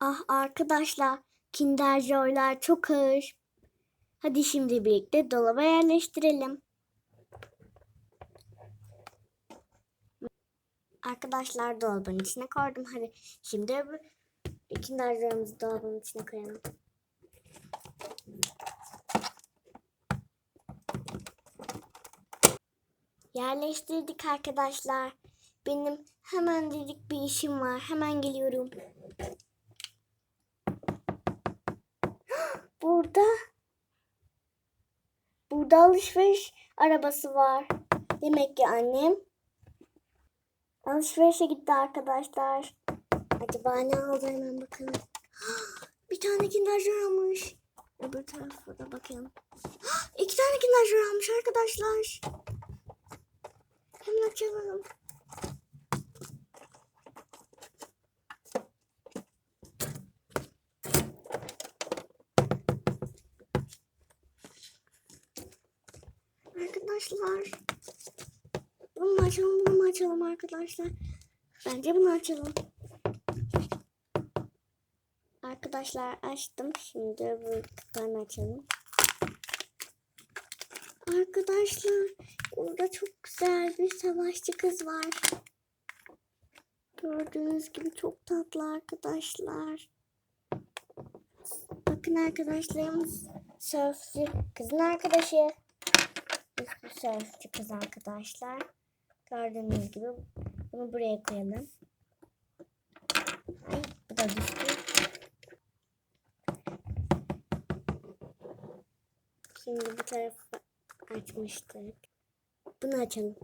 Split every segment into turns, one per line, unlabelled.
Ah arkadaşlar, Kinder Joy'lar çok ağır. Hadi şimdi birlikte dolaba yerleştirelim. Arkadaşlar dolabın içine koydum. Hadi şimdi Kinder Joy'umuzu dolabın içine koyalım. Yerleştirdik arkadaşlar. Benim hemen dedik bir işim var. Hemen geliyorum. Burada burada alışveriş arabası var. Demek ki annem alışverişe gitti arkadaşlar. Acaba ne aldı hemen bakalım. Bir tane Kinder Joy almış. Öbür tarafa da bakalım. İki tane Kinder Joy almış arkadaşlar. Hemen açalım. Arkadaşlar. Bunu açalım, bunu açalım arkadaşlar? Bence bunu açalım. Arkadaşlar açtım. Şimdi öbür kapağını açalım. Arkadaşlar burada çok güzel bir savaşçı kız var. Gördüğünüz gibi çok tatlı arkadaşlar. Bakın arkadaşlarımız sörfçü kızın arkadaşı. Sörfçü kız arkadaşlar. Gördüğünüz gibi bunu buraya koyalım. Ay, bu da düştü. Şimdi bu tarafı açmıştık. Bunu açalım.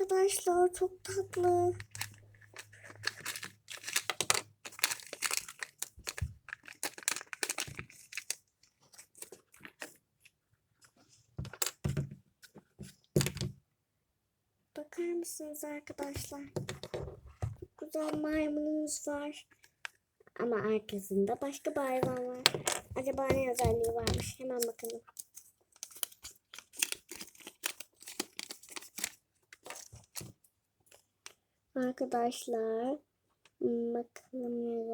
Arkadaşlar çok tatlı. Bakar mısınız arkadaşlar? Çok güzel maymunumuz var. Ama arkasında başka bir hayvan var. Acaba ne özelliği varmış? Hemen bakalım. Arkadaşlar bakalım ne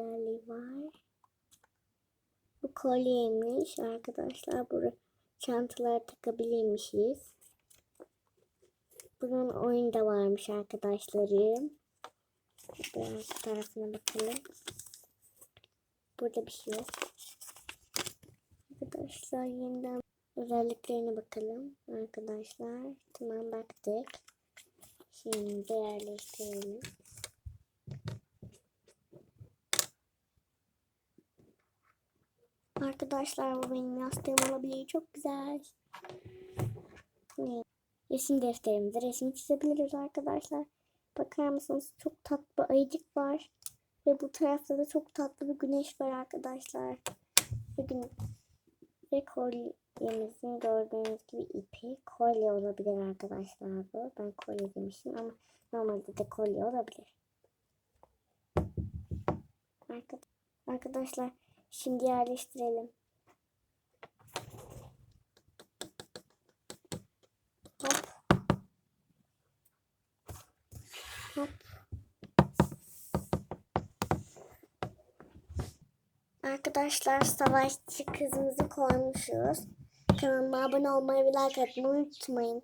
var. Bu kolyeymiş arkadaşlar. Buraya çantalara takabilirmişiz. Bunun oyun da varmış arkadaşlarım. Biraz tarafına bakalım. Burada bir şey yok. Arkadaşlar yeniden özelliklerine bakalım. Arkadaşlar tamam baktık. Şimdi yerleştirelim. Arkadaşlar bu benim yastığım olabilir. Çok güzel. Resim defterimizde resim çizebiliriz arkadaşlar. Bakar mısınız? Çok tatlı bir ayıcık var. Ve bu tarafta da çok tatlı bir güneş var arkadaşlar. Ve, gün kolyemizin gördüğünüz gibi ipi kolye olabilir arkadaşlar bu. Ben kolye demişim ama normalde de kolye olabilir. Arkadaşlar şimdi yerleştirelim. Hop. Hop. Arkadaşlar savaşçı kızımızı koymuşuz. Kanalıma abone olmayı ve like atmayı unutmayın.